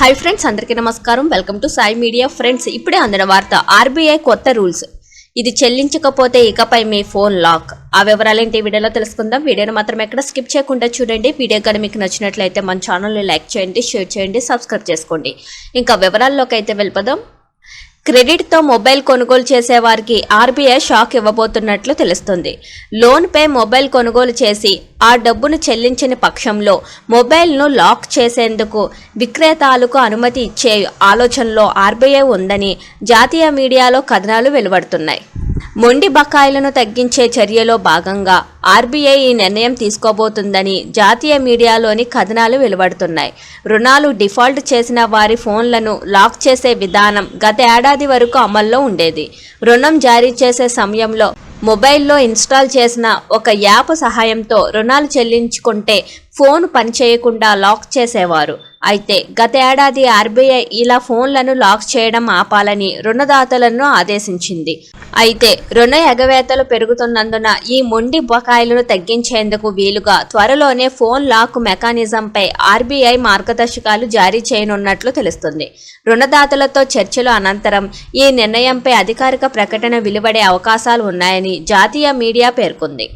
Hi friends అందరికీ నమస్కారం. Welcome to Sai media friends ఇప్పుడే అందిన వార్త ఆర్బీఐ కొత్త రూల్స్. ఇది చెల్లించకపోతే ఇకపై మీ ఫోన్ లాక్. ఆ వివరాలు ఏంటి వీడియోలో తెలుసుకుందాం. వీడియోని మాత్రం ఎక్కడ స్కిప్ చేయకుండా చూడండి. వీడియో కానీ మీకు నచ్చినట్లయితే మన ఛానల్ని లైక్ చేయండి షేర్ చేయండి సబ్స్క్రైబ్ చేసుకోండి. ఇంకా వివరాల్లోకి అయితే వెళ్ళిపోదాం. క్రెడిట్తో మొబైల్ కొనుగోలు చేసేవారికి ఆర్బీఐ షాక్ ఇవ్వబోతున్నట్లు తెలుస్తుంది. లోన్పై మొబైల్ కొనుగోలు చేసి ఆ డబ్బును చెల్లించని పక్షంలో మొబైల్ను లాక్ చేసేందుకు విక్రేతాలకు అనుమతి ఇచ్చే ఆలోచనలో ఆర్బీఐ ఉందని జాతీయ మీడియాలో కథనాలు వెలువడుతున్నాయి. మొండి బకాయిలను తగ్గించే చర్యలో భాగంగా ఆర్బీఐ ఈ నిర్ణయం తీసుకోబోతుందని జాతీయ మీడియాలోని కథనాలు వెలువడుతున్నాయి. రుణాలు డిఫాల్ట్ చేసిన వారి ఫోన్లను లాక్ చేసే విధానం గత ఏడాది వరకు అమల్లో ఉండేది. రుణం జారీ చేసే సమయంలో మొబైల్లో ఇన్స్టాల్ చేసిన ఒక యాప్ సహాయంతో రుణాలు చెల్లించుకుంటే ఫోన్ పనిచేయకుండా లాక్ చేసేవారు. అయితే గత ఏడాది ఆర్బీఐ ఇలా ఫోన్లను లాక్ చేయడం ఆపాలని రుణదాతలను ఆదేశించింది. అయితే రుణ ఎగవేతలు పెరుగుతున్నందున ఈ మొండి బకాయిలను తగ్గించేందుకు వీలుగా త్వరలోనే ఫోన్ లాక్ మెకానిజంపై ఆర్బీఐ మార్గదర్శకాలు జారీ చేయనున్నట్లు తెలుస్తుంది. రుణదాతలతో చర్చల అనంతరం ఈ నిర్ణయంపై అధికారిక ప్రకటన వెలువడే అవకాశాలు ఉన్నాయని జాతీయ మీడియా పేర్కొంది.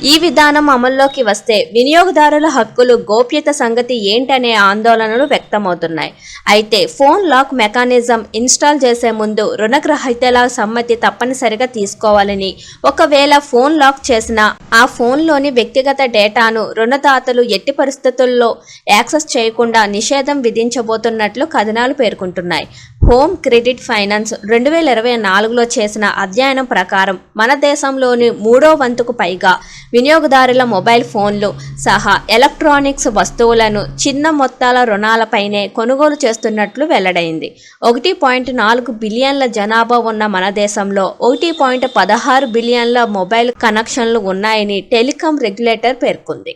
ఈ విధానం అమల్లోకి వస్తే వినియోగదారుల హక్కులు గోప్యత సంగతి ఏంటనే ఆందోళనలు వ్యక్తమవుతున్నాయి. అయితే ఫోన్ లాక్ మెకానిజం ఇన్స్టాల్ చేసే ముందు రుణగ్రహీతల సమ్మతి తప్పనిసరిగా తీసుకోవాలని ఒకవేళ ఫోన్ లాక్ చేసినా ఆ ఫోన్లోని వ్యక్తిగత డేటాను రుణదాతలు ఎట్టి పరిస్థితుల్లో యాక్సెస్ చేయకుండా నిషేధం విధించబోతున్నట్లు కథనాలు పేర్కొంటున్నాయి. హోమ్ క్రెడిట్ ఫైనాన్స్ రెండు వేల ఇరవై నాలుగులో చేసిన అధ్యయనం ప్రకారం మన దేశంలోని మూడో వంతుకు పైగా వినియోగదారుల మొబైల్ ఫోన్లు సహా ఎలక్ట్రానిక్స్ వస్తువులను చిన్న మొత్తాల రుణాలపైనే కొనుగోలు చేస్తున్నట్లు వెల్లడైంది. ఒకటి పాయింట్ నాలుగు బిలియన్ల జనాభా ఉన్న మన దేశంలో ఒకటి పాయింట్ పదహారు బిలియన్ల మొబైల్ కనెక్షన్లు ఉన్నాయని టెలికాం రెగ్యులేటర్ పేర్కొంది.